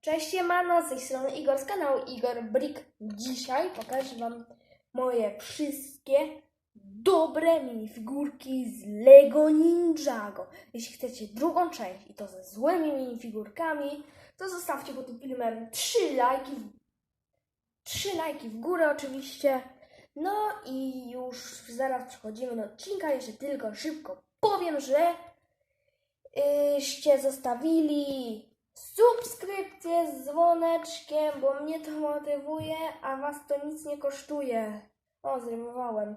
Cześć, siemano, z tej strony Igor z kanału Igor Brick. Dzisiaj pokażę Wam moje wszystkie dobre minifigurki z Lego Ninjago. Jeśli chcecie drugą część i to ze złymi minifigurkami, to zostawcie pod tym filmem 3 lajki, 3 lajki w górę oczywiście. No i już zaraz przechodzimy do odcinka. Jeszcze tylko szybko powiem, że zostawili subskrypcję z dzwoneczkiem, bo mnie to motywuje, a was to nic nie kosztuje. O, zrymowałem.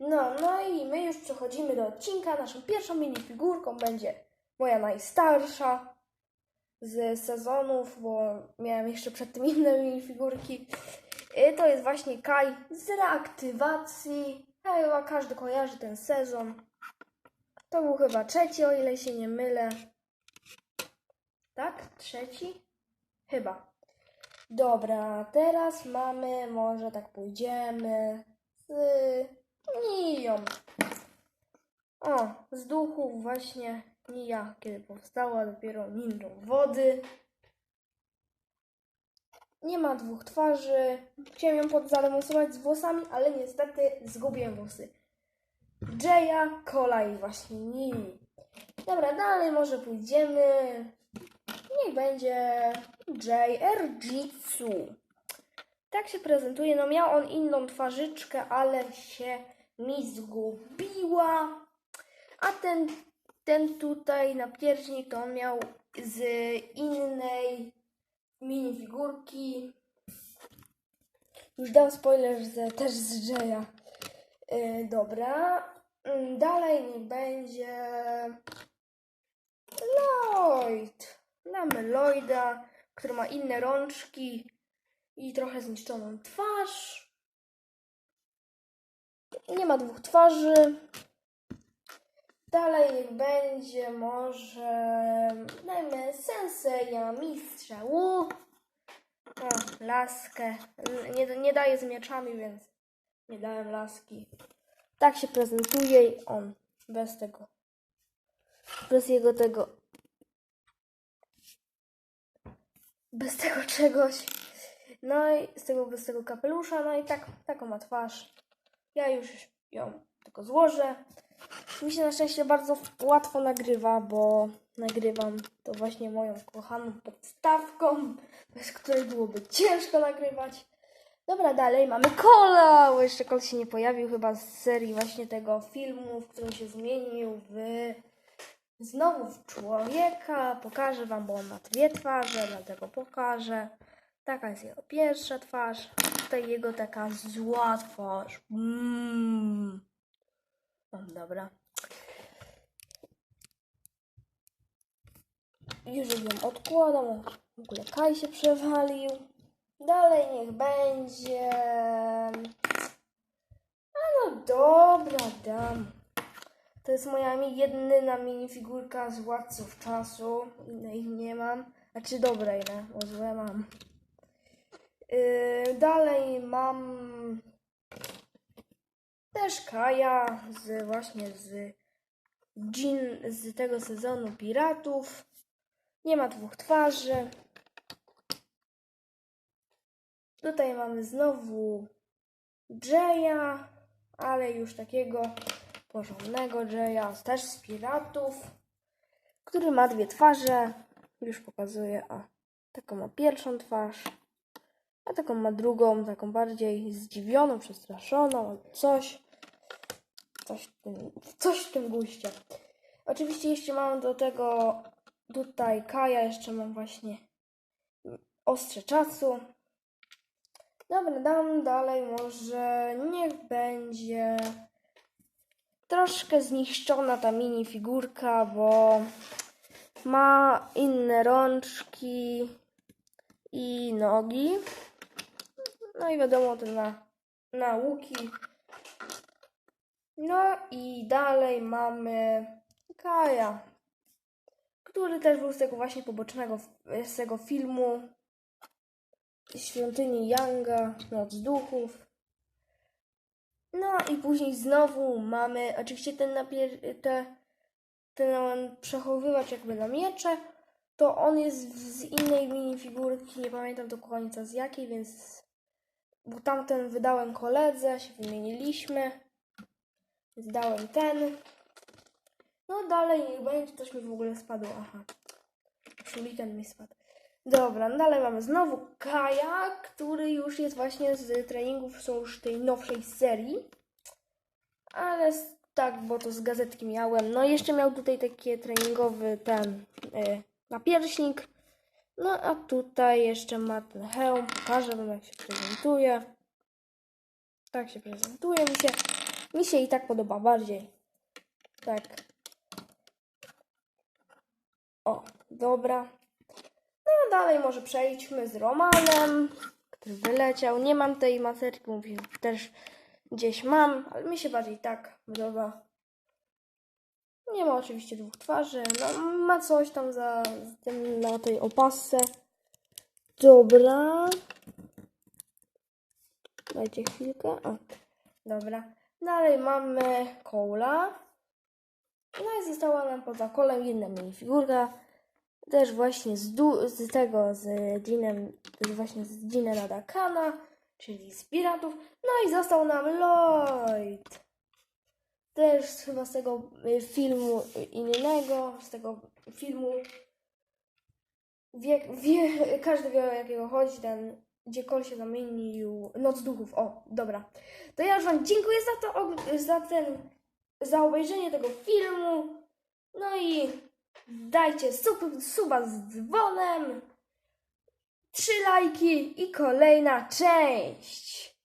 No, no i my już przechodzimy do odcinka. Naszą pierwszą minifigurką będzie moja najstarsza z sezonów, bo miałem jeszcze przed tym inne minifigurki. Y, To jest właśnie Kai z reaktywacji. Chyba każdy kojarzy ten sezon. To był chyba trzeci, o ile się nie mylę. Tak? Trzeci? Chyba. Dobra, teraz mamy, może tak pójdziemy z Niją. O, z duchów właśnie Nija, kiedy powstała, dopiero ninją wody. Nie ma dwóch twarzy. Chciałem ją podzademonsować z włosami, ale niestety zgubiłem włosy. Jaya, Kola i właśnie Nini. Dobra, dalej może pójdziemy. Niech będzie JR Jitsu. Tak się prezentuje. No miał on inną twarzyczkę, ale się mi zgubiła. A ten, ten tutaj napierśnik to on miał z innej minifigurki. Już dam spoiler, że też z Jaya. Yy, dobra. Mm, Dalej niech będzie Lloyd. Mamy Lloyda, który ma inne rączki i trochę zniszczoną twarz. Nie ma dwóch twarzy. Dalej niech będzie może dajmy Senseja, mistrza Wu. O, laskę. Nie, nie daje z mieczami, więc nie dałem laski. Tak się prezentuje on. Bez tego. Bez jego tego. Bez tego czegoś. No i z tego, bez tego kapelusza. No i tak, taką ma twarz. Ja już ją tylko złożę. Mi się na szczęście bardzo łatwo nagrywa, bo nagrywam to właśnie moją kochaną podstawką, bez której byłoby ciężko nagrywać. Dobra, dalej mamy Kola, bo jeszcze Kol się nie pojawił chyba z serii właśnie tego filmu, w którym się zmienił w znowu w człowieka. Pokażę wam, bo on ma dwie twarze, dlatego pokażę. Taka jest jego pierwsza twarz, tutaj jego taka zła twarz. Mm. O, dobra. Już ją odkładam, w ogóle Kaj się przewalił. Dalej niech będzie. A no dobra, dam. To jest moja jedyna minifigurka z Władców Czasu. Innej nie mam. Znaczy dobrej, ne? Bo złe mam. Yy, dalej mam też Kaja z właśnie z Jean z tego sezonu Piratów. Nie ma dwóch twarzy. Tutaj mamy znowu Jaya, ale już takiego porządnego Jaya, też z piratów, który ma dwie twarze. Już pokazuję, a taką ma pierwszą twarz, a taką ma drugą, taką bardziej zdziwioną, przestraszoną, coś. Coś w tym, coś w tym guście. Oczywiście jeszcze mam do tego tutaj Kaja, jeszcze mam właśnie ostrze czasu. Dobra, dam dalej może niech będzie troszkę zniszczona ta minifigurka, bo ma inne rączki i nogi. No i wiadomo, te na, nauki. No i dalej mamy Kaja, który też był z tego właśnie pobocznego, z tego filmu świątyni Yanga, Noc Duchów. No i później znowu mamy oczywiście ten napier- te, ten przechowywacz jakby na miecze. to on jest z innej minifigurki, nie pamiętam do końca z jakiej, więc bo tamten wydałem koledze, się wymieniliśmy. Więc dałem ten. No dalej niech będzie, coś mi w ogóle spadło, aha. Szuliken mi spadł. Dobra, no dalej mamy znowu Kaja, który już jest właśnie z treningów, są już tej nowszej serii. Ale tak, bo to z gazetki miałem. No jeszcze miał tutaj taki treningowy ten y, napierśnik. No a tutaj jeszcze ma ten hełm. Pokażę wam jak się prezentuje. Tak się prezentuje. Mi się, mi się i tak podoba bardziej. Tak. O, dobra. No dalej może przejdźmy z Romanem, który wyleciał. Nie mam tej maserki, mówię, też gdzieś mam, ale mi się bardziej tak podoba. Nie ma oczywiście dwóch twarzy, no ma coś tam za na tej opasce. Dobra. Dajcie chwilkę. O, dobra. Dalej mamy Cola. No i została nam poza kolem jedna minifigurka. Też właśnie z, du- z tego, z z właśnie z Jeanem Nadakana, czyli z piratów. No i został nam Lloyd. Też chyba z tego y, filmu innego, z tego filmu. Wie, wie, każdy wie o jakiego chodzi, ten, gdzie Kol się zamienił. Noc duchów, o, dobra. To ja już Wam dziękuję za to, za ten, za obejrzenie tego filmu. No i dajcie sub, suba z dzwonem, trzy lajki i kolejna część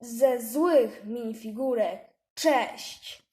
ze złych minifigurek. Cześć!